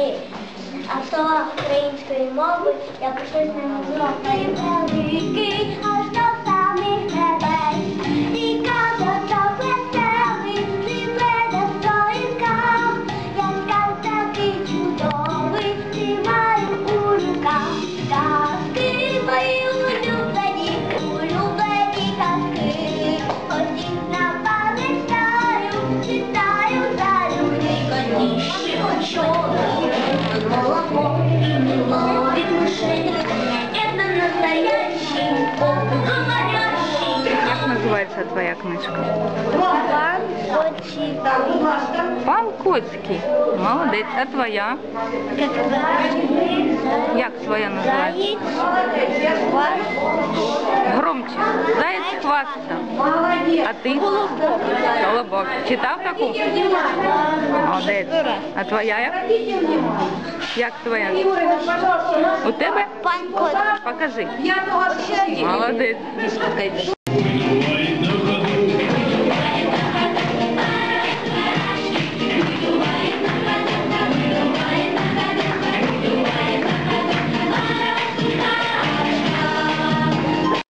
товари. А слова української мови я почну з називається твоя книжка? Пан Очі. Пан Коцький. Молодець. А твоя? Як твоя називається? Громче. Заєць хвастся. А ти? Колобок. Читав таку? Молодець. А твоя як? Як твоя? У тебе? Пан Кот. Покажи. Молодець.